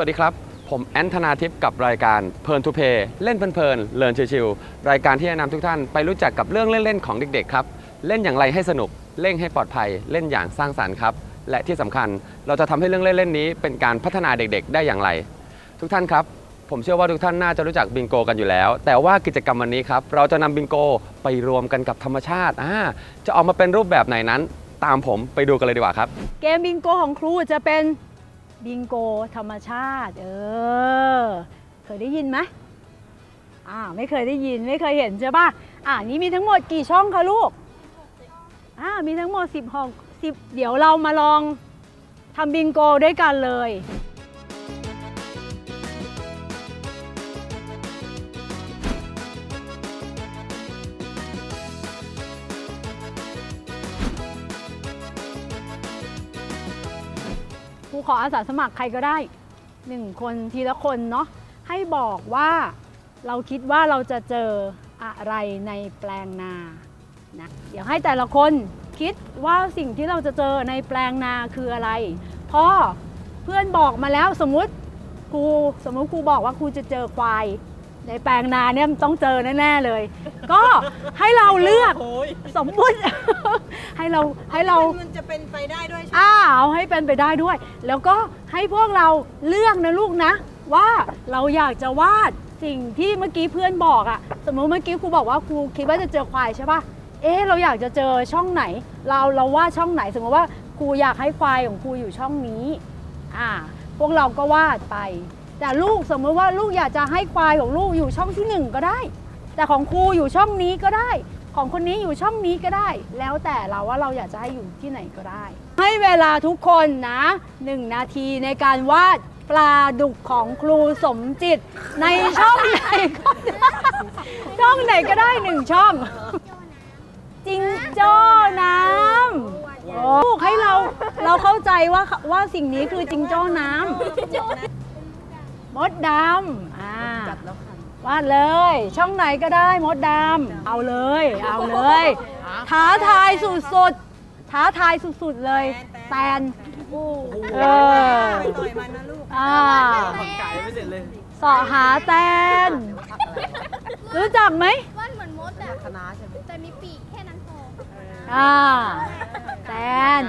วัสดีครับ ผมแอนธนาทิพย์กับรายการเพลินทูเพเล่นเพลินๆเลินชิวๆรายการที่จะนำทุกท่านไปรู้จักกับเรื่องเล่นๆของเด็กๆครับ เล่นอย่างไรให้สนุก เล่นให้ปลอดภัย เล่นอย่างสร้างสรรค์ครับ และที่สำคัญเราจะทำให้เรื่องเล่นๆนี้ เป็นการพัฒนาเด็กๆ ได้อย่างไร ทุกท่านครับ ผมเชื่อว่าทุกท่านน่าจะรู้จักบิงโกกันอยู่แล้ว แต่ว่ากิจกรรมวันนี้ครับเราจะนำบิงโกไปรวมกันกับธรรมชาติอ่าจะออกมาเป็นรูปแบบไหนนั้น ตามผมไปดูกันเลยดีกว่าครับ เกมบิงโกของครูจะเป็น บิงโกธรรมชาติ เออ เคยได้ยินไหมอ่าไม่เคยได้ยินไม่เคยเห็นใช่ป่ะ อ่านี้มีทั้งหมดกี่ช่องคะลูกอ่ามีทั้งหมด10ห้อง10 เดี๋ยวเรามาลองทำบิงโกด้วยกันเลย รูขออาสาสมัครใครก็ได้หนึ่งคนทีละคนเนาะให้บอกว่าเราคิดว่าเราจะเจออะไรในแปลงนานะเดี๋ยวให้แต่ละคนคิดว่าสิ่งที่เราจะเจอในแปลงนาคืออะไรพอเพื่อนบอกมาแล้วสมมุติครูสมมุติครูบอกว่าครูจะเจอควาย ในแปลงนาเนี่ยต้องเจอแน่ๆเลย ก็ ให้เราเลือกสมมุติ ให้เราให้เรา มันจะเป็นไปได้ด้วยใช่ไหมอ้าวให้เป็นไปได้ด้วย แล้วก็ให้พวกเราเลือกนะลูกนะ ว่าเราอยากจะวาดสิ่งที่เมื่อกี้เพื่อนบอกอะสมมติเมื่อกี้ครูบอกว่าครูคิดว่าจะเจอควายใช่ปะเอ๊ะเราอยากจะเจอช่องไหน เราเราวาดช่องไหนสมมติว่าครูอยากให้ควายของครูอยู่ช่องนี้อ่าพวกเราก็วาดไป แต่ลูกสมมติว่าลูกอยากจะให้ควายของลูกอยู่ช่องที่หนึ่งก็ได้ แต่ของครูอยู่ช่องนี้ก็ได้ ของคนนี้อยู่ช่องนี้ก็ได้ แล้วแต่เราว่าเราอยากจะให้อยู่ที่ไหนก็ได้ ให้เวลาทุกคนนะหนึ่งนาทีในการวาดปลาดุกของครูสมจิต ในช่องไหนก็ได้ช่องไหนก็ได้หนึ่งช่อง จิงโจ้น้ำโอ้ลูกให้เราเราเข้าใจว่าว่าสิ่งนี้คือจิงโจ้น้ำมดดำอ่า วาดเลย ช่องไหนก็ได้มดดำเอาเลย เอาเลย ท้าทายสุดๆท้าทายสุดๆเลยแตนเออไปต่อยมันนะลูกอ่าสอหาแตน รู้จักไหมวาดเหมือนมดอะคณะใช่ไหมแต่มีปีกแค่นั้นพออ่าแตน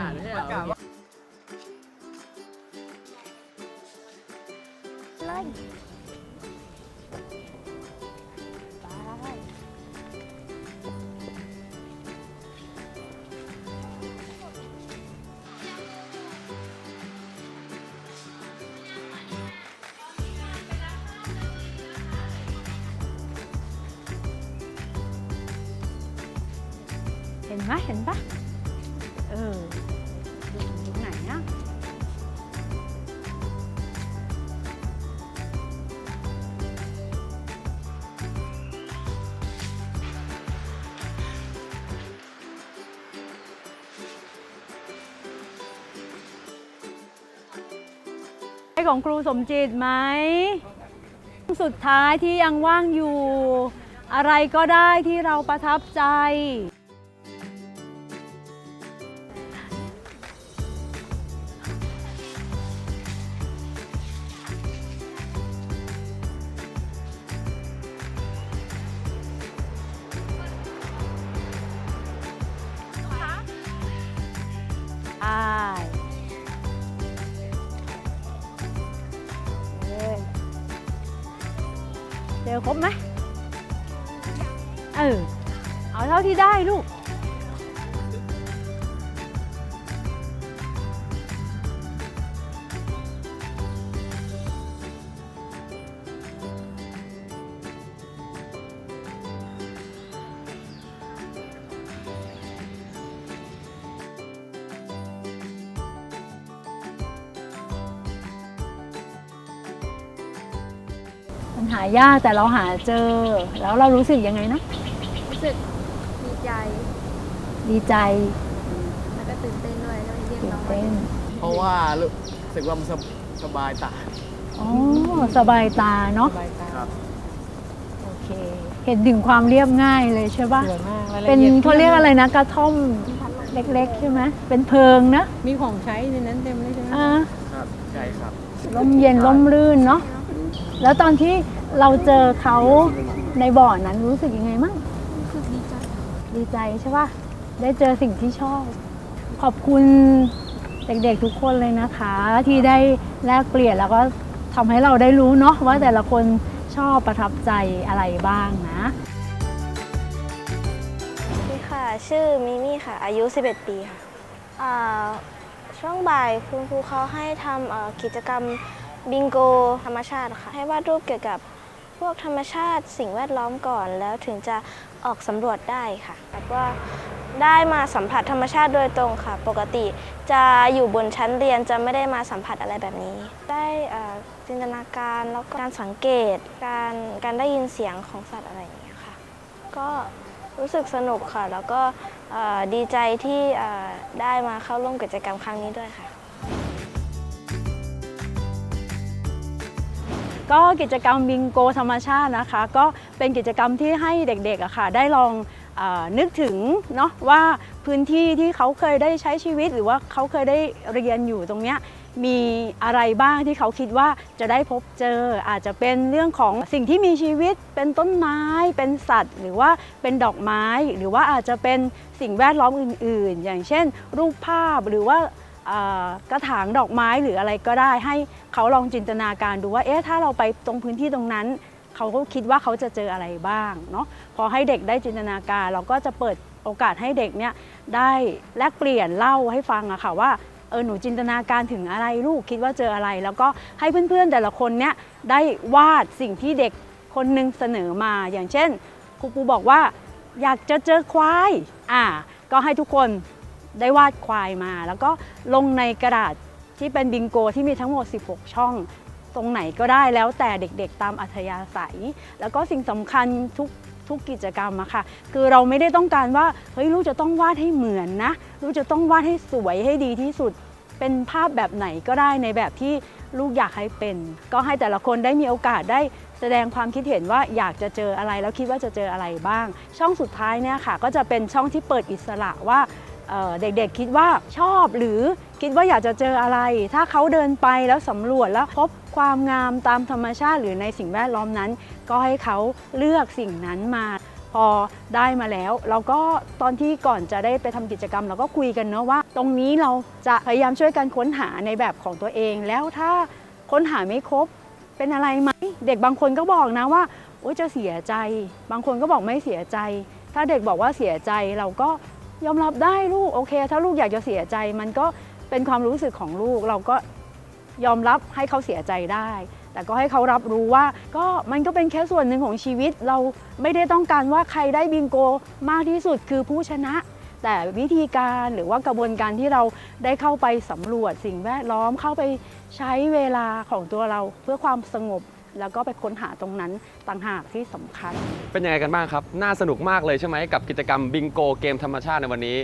เห็นไหมเห็นปะเออดูตรงไหนนะใช่ของครูสมจิตไหม สุดท้ายที่ยังว่างอยู่ อะไรก็ได้ที่เราประทับใจ เจอครบไหมเออเอาเท่าที่ได้ลูก หายากแต่เราหาเจอ แล้วเรารู้สึกยังไงนะ รู้สึกดีใจ ดีใจแล้วก็ตื่นเต้นด้วยแล้วเรียกตื่นน้องเต้นเพราะว่ารู้สึกว่ามันสบสบายตาอ๋อสบายตาเนาะครับโอเค เห็นถึงความเรียบง่ายเลยใช่ปะสวยมากรายละเป็นอีดเขาเรียกอะไรนะ กระท่อมเล็กๆใช่ไหมเป็นเพิงนะมีของใช้ในนั้นเต็มเลยใช่ไหมอ่า ครับใช่ครับ ร่มเย็นร่มรื่นเนาะแล้วตอนที่ เราเจอเขาในบ่อนั้นรู้สึกยังไงมั่งรู้สึกดีใจ ดีใจใช่ปะได้เจอสิ่งที่ชอบ ขอบคุณเด็กๆทุกคนเลยนะคะ ที่ได้แลกเปลี่ยนแล้วก็ทำให้เราได้รู้เนาะว่าแต่ละคนชอบประทับใจอะไรบ้างนะสวัสดีค่ะ ชื่อมิมี่ค่ะ อายุ 11 ปีค่ะอ่าช่วงบ่ายคุณครูเขาให้ทำกิจกรรมบิงโกธรรมชาติค่ะ ให้วาดรูปเกี่ยวกับ พวกธรรมชาติสิ่งแวดล้อมก่อน แล้วถึงจะออกสำรวจได้ค่ะแบบว่าได้มาสัมผัสธรรมชาติโดยตรงค่ะ ปกติจะอยู่บนชั้นเรียนจะไม่ได้มาสัมผัสอะไรแบบนี้ ได้อ่อจินตนาการแล้วก็การสังเกตการการได้ยินเสียงของสัตว์อะไรอย่างเงี้ยค่ะ ก็รู้สึกสนุกค่ะ แล้วก็ดีใจที่ได้มาเข้าร่วมกิจกรรมครั้งนี้ด้วยค่ะ ก็กิจกรรมบิงโกธรรมชาตินะคะ ก็เป็นกิจกรรมที่ให้เด็กๆอะค่ะ ได้ลองอนึกถึงเนาะว่าพื้นที่ที่เขาเคยได้ใช้ชีวิต หรือว่าเขาเคยได้เรียนอยู่ตรงเนี้ยมีอะไรบ้างที่เขาคิดว่าจะได้พบเจอ อาจจะเป็นเรื่องของสิ่งที่มีชีวิตเป็นต้นไม้ เป็นสัตว์ หรือว่าเป็นดอกไม้ หรือว่าอาจจะเป็นสิ่งแวดล้อมอื่น ๆ อย่างเช่น รูปภาพหรือว่า กระถางดอกไม้หรืออะไรก็ได้ ให้เขาลองจินตนาการดูว่า เอ๊ะ ถ้าเราไปตรงพื้นที่ตรงนั้น เขาก็คิดว่าเขาจะเจออะไรบ้างเนาะ พอให้เด็กได้จินตนาการ เราก็จะเปิดโอกาสให้เด็กเนี่ยได้แลกเปลี่ยนเล่าให้ฟังอะค่ะว่าเออหนูจินตนาการถึงอะไรลูกคิดว่าเจออะไร แล้วก็ให้เพื่อนๆแต่ละคนเนี่ยได้วาดสิ่งที่เด็กคนหนึ่งเสนอมาอย่างเช่นครูปูบอกว่า อยากจะเจอควายอ่าก็ให้ทุกคน ได้วาดควายมา แล้วก็ลงในกระดาษที่เป็นบิงโกที่มีทั้งหมด 16 ช่อง ตรงไหนก็ได้แล้วแต่เด็กๆตามอัธยาศัย แล้วก็สิ่งสำคัญทุกทุกกิจกรรมอะค่ะ คือเราไม่ได้ต้องการว่าเฮ้ยลูกจะต้องวาดให้เหมือนนะ ลูกจะต้องวาดให้สวยให้ดีที่สุด เป็นภาพแบบไหนก็ได้ในแบบที่ลูกอยากให้เป็น ก็ให้แต่ละคนได้มีโอกาสได้แสดงความคิดเห็นว่าอยากจะเจออะไรแล้วคิดว่าจะเจออะไรบ้าง ช่องสุดท้ายเนี่ยค่ะ ก็จะเป็นช่องที่เปิดอิสระว่า เด็กๆคิดว่าชอบหรือคิดว่าอยากจะเจออะไร ถ้าเขาเดินไปแล้วสำรวจแล้วพบความงามตามธรรมชาติหรือในสิ่งแวดล้อมนั้น ก็ให้เขาเลือกสิ่งนั้นมา พอได้มาแล้วเราก็ตอนที่ก่อนจะได้ไปทำกิจกรรม เราก็คุยกันเนาะว่า ตรงนี้เราจะพยายามช่วยกันค้นหาในแบบของตัวเอง แล้วถ้าค้นหาไม่ครบเป็นอะไรไหมเด็กบางคนก็บอกนะว่าโอ้จะเสียใจ บางคนก็บอกไม่เสียใจ ถ้าเด็กบอกว่าเสียใจเราก็ ยอมรับได้ลูกโอเค ถ้าลูกอยากจะเสียใจมันก็เป็นความรู้สึกของลูกเราก็ยอมรับให้เขาเสียใจได้ แต่ก็ให้เขารับรู้ว่าก็มันก็เป็นแค่ส่วนหนึ่งของชีวิตเราไม่ได้ต้องการว่าใครได้บิงโกมากที่สุดคือผู้ชนะ แต่วิธีการหรือว่ากระบวนการที่เราได้เข้าไปสำรวจสิ่งแวดล้อมเข้าไปใช้เวลาของตัวเราเพื่อความสงบ แล้วก็ไปค้นหาตรงนั้นต่างหากที่สำคัญ เป็นยังไงกันบ้างครับ น่าสนุกมากเลยใช่ไหมกับกิจกรรมบิงโกเกมธรรมชาติในวันนี้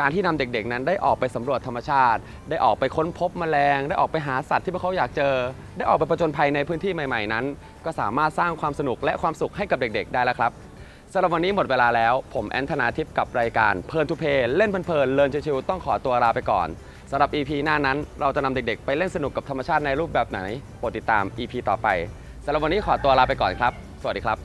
การที่นำเด็กๆ นั้นได้ออกไปสำรวจธรรมชาติ ได้ออกไปค้นพบแมลง ได้ออกไปหาสัตว์ที่พวกเขาอยากเจอ ได้ออกไปประจนภัยในพื้นที่ใหม่ๆนั้น ก็สามารถสร้างความสนุกและความสุขให้กับเด็ก ๆ ได้แล้วครับสำหรับวันนี้หมดเวลาแล้ว ผมแอนธนาทิพย์กับรายการเพลินทุเพเล่นเพลินเลินชิวๆต้องขอตัวลาไปก่อนสำหรับ EP หน้านั้น เราจะนำเด็กๆ ไปเล่นสนุกกับธรรมชาติในรูปแบบไหนโปรดติดตาม EP ต่อไป สำหรับวันนี้ขอตัวลาไปก่อนครับ สวัสดีครับ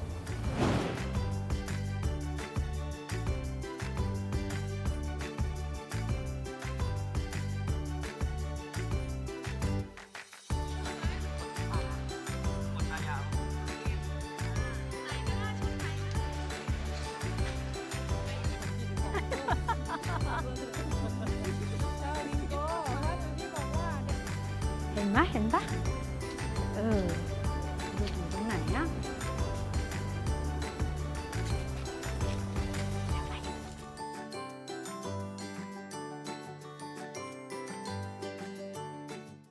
เห็นไหมเห็นปะ